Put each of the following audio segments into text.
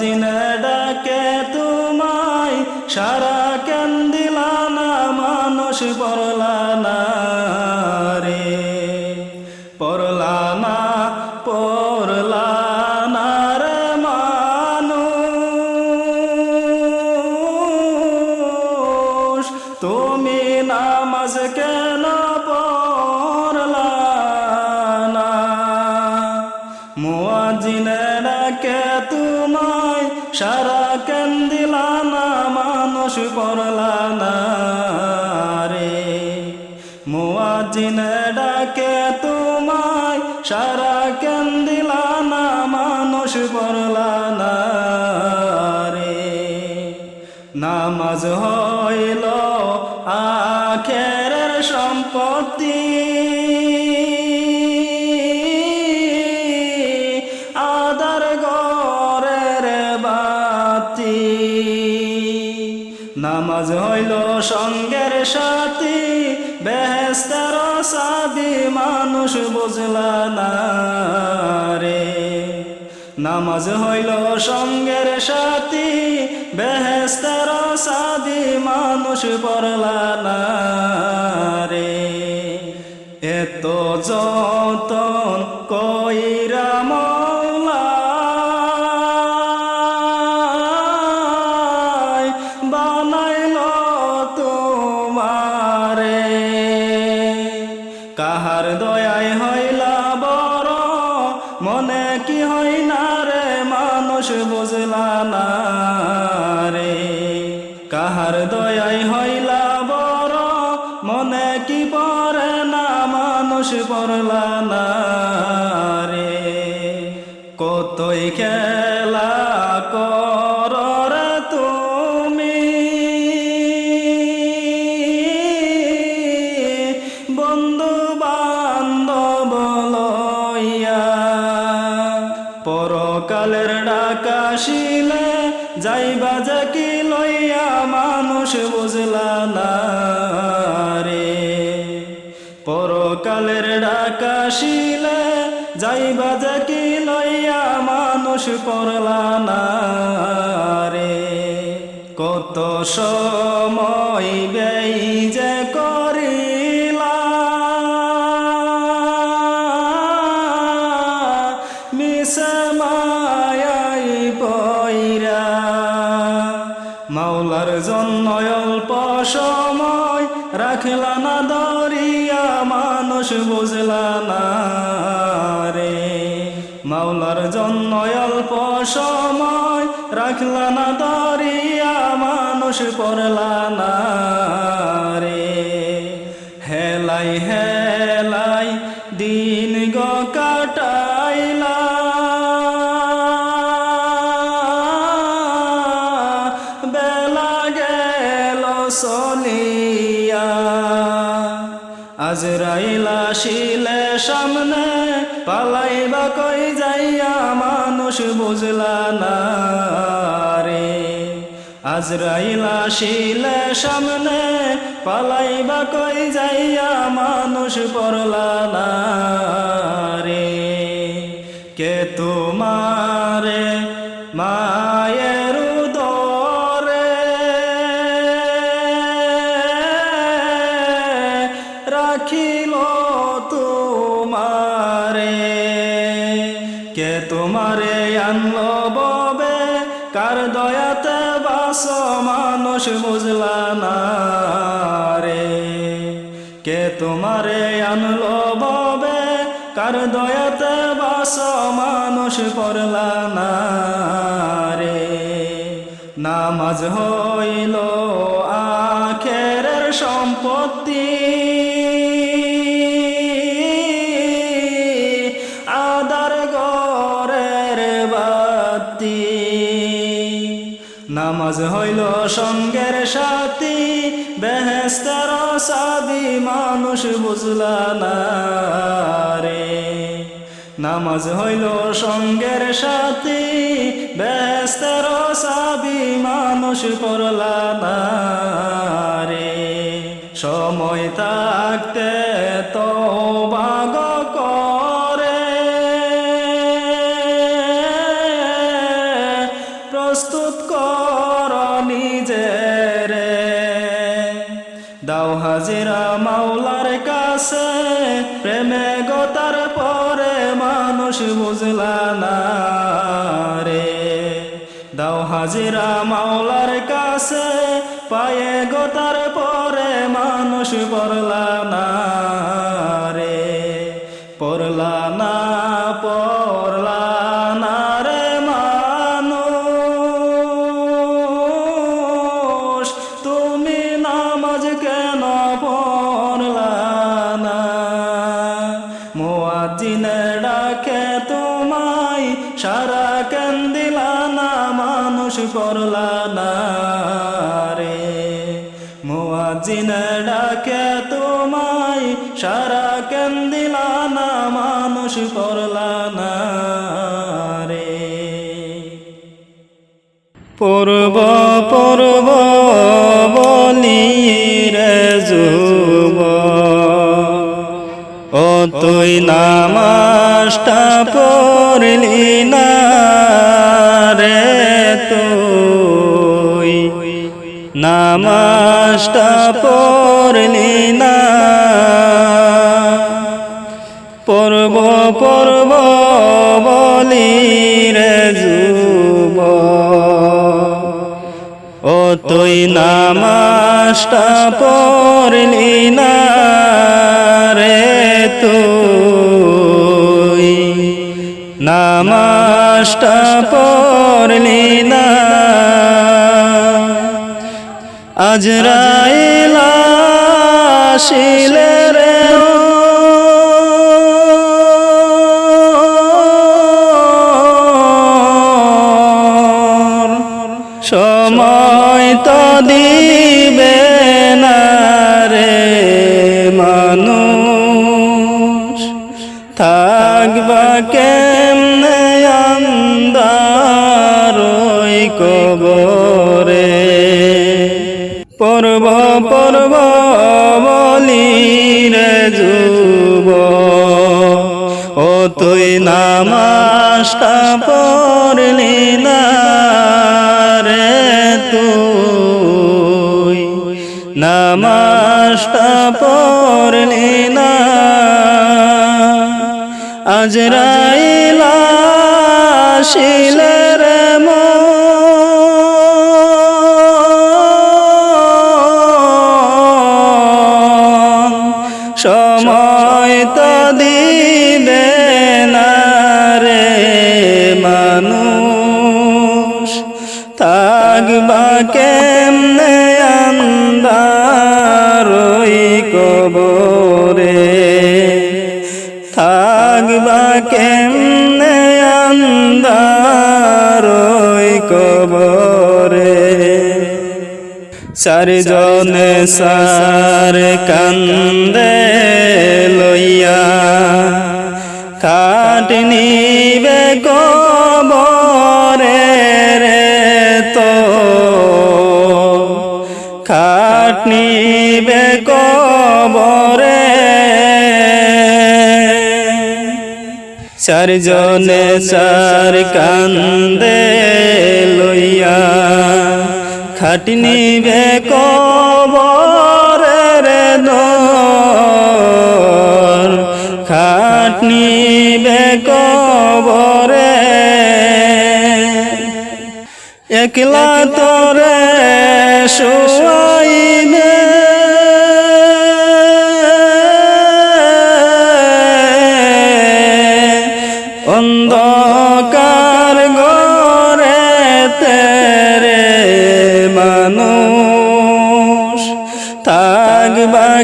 মুয়াজ্জিনে ডাকে তোমায়, সারা কেন দিলা না মানুষ পড়লা না রে। পড়লা না পড়লা না রে মানুষ। তুমি নামাজ কেন পড়লা না রে মুয়াজিনে ডাকে, তোমায় সারা কেন না মানুষ পড়লা না রে নামাজ হইল সঙ্গের সাথী বেহেস্তার সাদি মানুষ বুঝলা না রে। নামাজ হইল সঙ্গের সাথী বেহেস্তার সাদি মানুষ পড়লা না রে। এত যতন কতই খেলা কর তুমি? বন্ধু বান্ধব লইয়া পরকালের ডাকাশিলে যাইবা যে কি লইয়া মানুষ বুঝলা না রে। পরকালের ডাকাশিলে যাইবা যে কি লইয়া মানুষ পড়লা না রে কত সময় ব্যয় যে করিলা। মিশে মায়াই পইরা। মাওলার জন্য অল্প সময় রাখলা না দরিয়া মানুষ বুঝলা না রে। মাওলার জন্য অল্প সময় রাখলা না দরিয়া, মানুষ পড়লা না রে। হেলাই হেলাই দিন গো কাটাইলা। বেলা গেল সলিয়া আজরাইলা আসিলে সামনে, পালাইবা কই যাইয়া মানুষ বুঝলা না রে। আজরাইলা শিলে সামনে, পালাইবা কই যাইয়া মানুষ পড়লা না মানুষ বুঝলা না রে। কে তোমারে আনলো ববে? কার দয়াতে বাস মানুষ পড়লা না রে। নামাজ হইল নামাজ হইল সঙ্গের সাথী বেহেস্তার সাবি, মানুষ বুঝলা না রে। নামাজ হইল সঙ্গের সাথী বেহেস্তার সাবি, মানুষ করলা না রে। সময় থাকতে তো বাগ হাজিরা মাওলার কাছে, প্রেমে গতার পরে মানুষ বুঝলা না রে। দাও হাজিরা মাওলার কাছে, পায়ে গতার পরে মানুষ পড়লা না সারা কেন দিলা না, মানুষ পড়লা না রে। মোয়াজিনে ডাকে, তোমায় সারা কেন দিলা না, মানুষ পড়লা না রে। পূর্ব পূর্ব বলি রে যুব। ও তুই পড়লি না রে তুই। নামাজটা পড়লি না। পর্ব পর্ব বলি রে যুব ও তুই নামাজটা পড়লি না রে তুই। নামাজটা পড়লি না। আজরাইলা শিলে রে সময় তো দিবে নামাজটা পড়লি রে তুই? নামাজটা পড়লি না। আজরাইলা শিলে কেমনে আন্দার কবরে। চারিজনে সার কান্দে লইয়া কাট নিবে কবরে রে তো। খাট নিবে কবরে চারজনে চার কান্দে লইয়া। খাটনি বে কবরে রে খাটনি বে কবরে। একলা তোরে শুয়াইবে।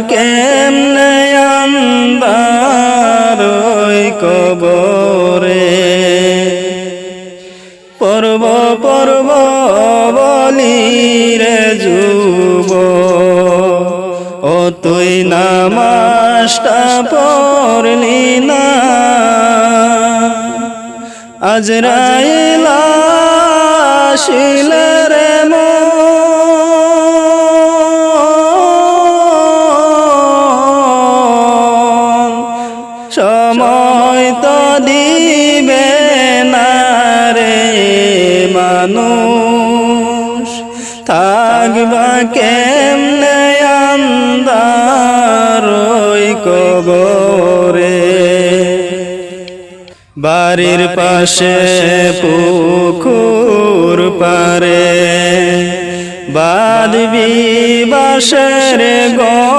কেমনে আন্দার কবরে? পর্ব পর্ব বলি রে যুব। ও তুই নামাজটা পড়লি না? আজরাইলা শিল রে মো কেমনে আন্দার ওই কবরে। বাড়ির পাশে পুকুর পারে। বাদবি বাসের গরে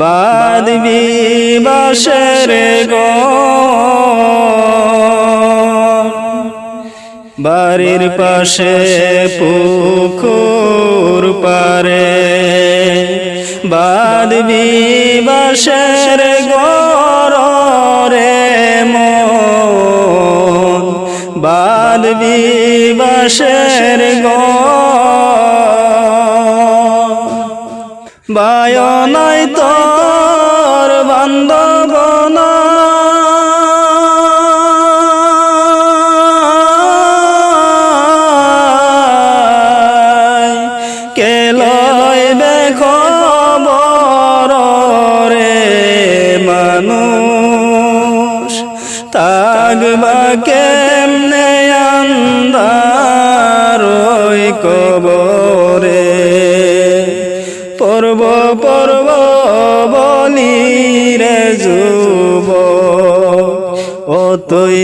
বাদবি বাসের গর বাড়ির পাশে পুকুর পারে বাদবি বাসের গরে মন। বাদবি বাসের বায় নাই তোর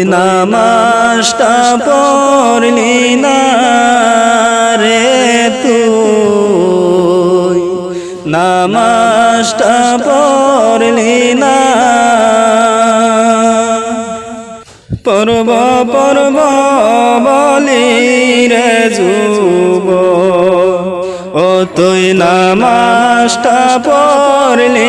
নামাজটা পড়লি না রে তুই? নামাজটা পড়লি না। পর্ব পর্ব বলি রে যুব ও তুই নামাজটা পড়লি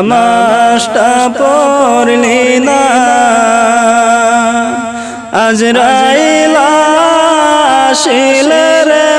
নামাজটা পড়লি না। আজ রাইলা রে।